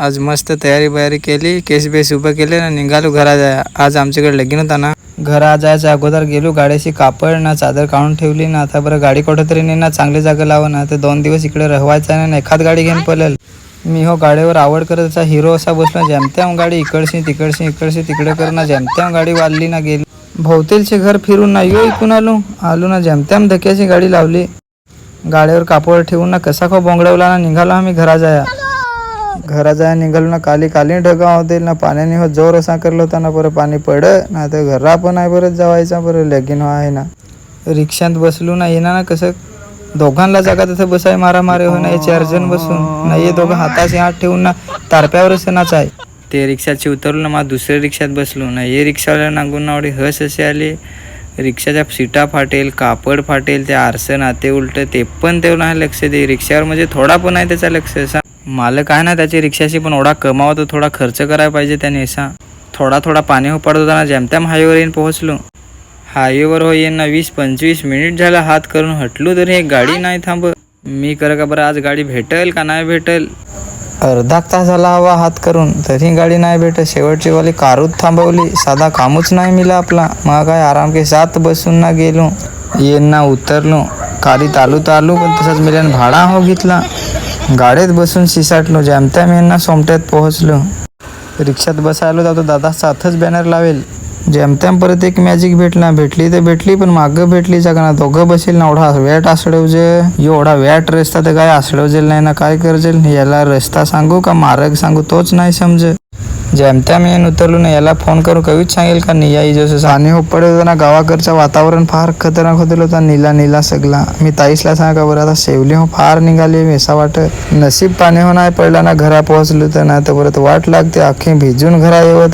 आज मस्त तयारी बयारी केली केस बेस उभं केले ना निघालो घरा जाया आज आमच्याकडे लगीन होता ना. घरा जायच्या अगोदर गेलो गाड्याशी कापड ना चादर काढून ठेवली ना आता बरं गाडी कुठं तरी नाही ना चांगली जागा लावा ना तर दोन दिवस इकडे रहवायचा ना एखाद गाडी घेऊन पळेल. मी हो गाडीवर आवड करतचा हिरो असा बसला जमत्या गाडी इकडशी तिकडशी इकडशी तिकडे कर ना जमत्या गाडी वाढली ना गेली. भोवतेलचे घर फिरून ना यो इकून आलो. आलो ना जमत्याम धक्याची गाडी लावली. गाडीवर कापड ठेवून ना कसा खो बोंगडवला ना निघालो आम्ही घरा जाया. घरा जाया निघालो ना काली काली ढगा होतील ना पाण्याने हो जोर असा करलो होता ना बरं पाणी पड ना तर घरा पण आहे बरं जावायचा बरं लगीन हो आहे ना. रिक्षात बसलो ना येणार ना कसं? दोघांना जागा तिथं बसाय मारा मारे हो ना चार जण बसून. ना हे दोघं हाताशी हात ठेवून ना तारप्यावरच नाच आहे ते रिक्षाची उतरलो ना मग दुसऱ्या रिक्षात बसलो. ना हे रिक्षावाल्या नांगून ना हस असे आले. रिक्षाच्या सीटा फाटेल कापड फाटेल ते आरसं ना ते उलट ते पण तेवढं नाही लक्ष दे. रिक्षावर म्हणजे थोडा पण आहे त्याचा लक्ष. असा मालक आहे ना त्याची रिक्षाशी पण ओढा कमावा तर थोडा खर्च करायला पाहिजे त्याने असा थोडा थोडा पाणी हो पडत होता ना जेमत्याम हायवेवर येऊन पोहोचलो. हायवेवर हो येईन ना वीस पंचवीस मिनिट झाला हात करून हटलो तरी एक गाडी नाही थांब मी कर का बरं आज गाडी भेटेल का नाही भेटेल? अर्धा तास झाला हवा हात करून तरी गाडी नाही भेटत. शेवटची वाली कारूत थांबवली. साधा कामच नाही मिला आपला. मग काय आराम के साथ बसून ना गेलो. येन ना उतरलो. कारीत आलो तर आलो पण तसंच मिल्यान भाडा हो घेतला. गाडीत बसून शिसाटलो जमत्या यांना सोमट्यात पोहोचलो. रिक्षात बसायलो तर तो दादा साथच बॅनर लावेल. जेमत्याम परत एक मॅजिक भेटला भेटली तर भेटली पण मागं भेटली ना दोघं बसेल ना एवढा वॅट आसडवजे. एवढा वॅट रस्ता तर काय आसडवजेल नाही ना काय करजेल? याला रस्ता सांगू का मार्ग सांगू? तोच नाही समज जेमत्याम येऊन उतरलो ना याला फोन करून कवीच सांगेल का? निया जसं आणि हो पडत होता ना गावाकडचं वातावरण फार खतरनाक होतं होता नीला नीला सगळा मी ताईसला सांगा बरं आता शेवली हो फार निघाली वेसा वाट नशीब पाणी हो नाही पडला ना घरा पोहोचलो तर नाही तर परत वाट लागते अख्खी भिजून घरा येवत